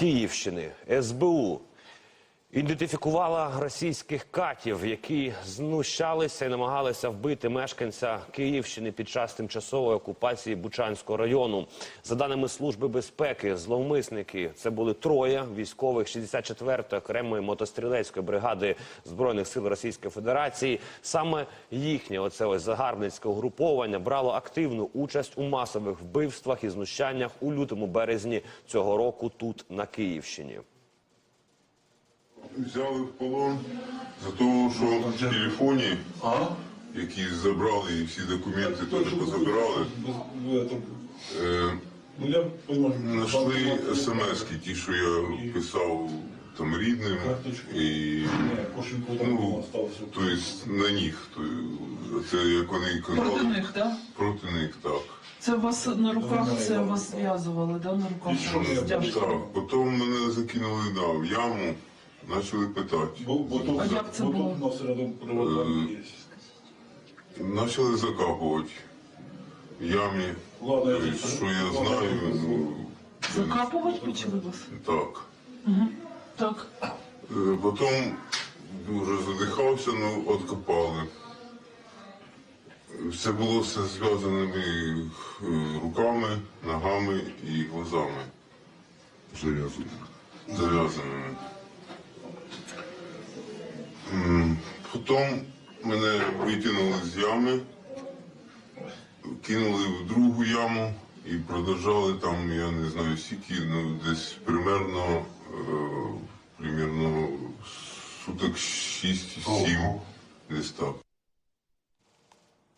Київщини СБУ ідентифікувала російських катів, які знущалися і намагалися вбити мешканця Київщини під час тимчасової окупації Бучанського району. За даними служби безпеки, зловмисники це були троє військових 64-ї окремої мотострілецької бригади збройних сил Російської Федерації. Саме їхнє оце ось загарбницьке угруповання брало активну участь у масових вбивствах і знущаннях у лютому березні цього року тут на Київщині. Взяли в полон за того, що в телефоні, А? які забрали і всі документи теж позабирали, Без- е, Ну знайшли смс-ки, ті, що я писав там рідним, і ну, осталось. тобто на них. То, це як вони Проти них, так? проти них так. Це вас на руках, це вас зв'язували, да? На руках. Так, потім мене закинули да, в яму, почали питати. Бо, бо тут, А як це бо було? тут у нас рядом є. Почали закапувати в ямі. Ладно, я вже- що я ладно, знаю, я ну, Закапувати почали вас? так. Так. Е, Потім дуже задихався, ну откопали. Все було все зв'язаними е, руками, ногами і глазами. Зав'язаними. Зав'язаними. Потім мене витягнули з ями, кинули в другу яму і продовжали там, я не знаю скільки, ну десь примерно, е, примерно суток 6-7, десь так.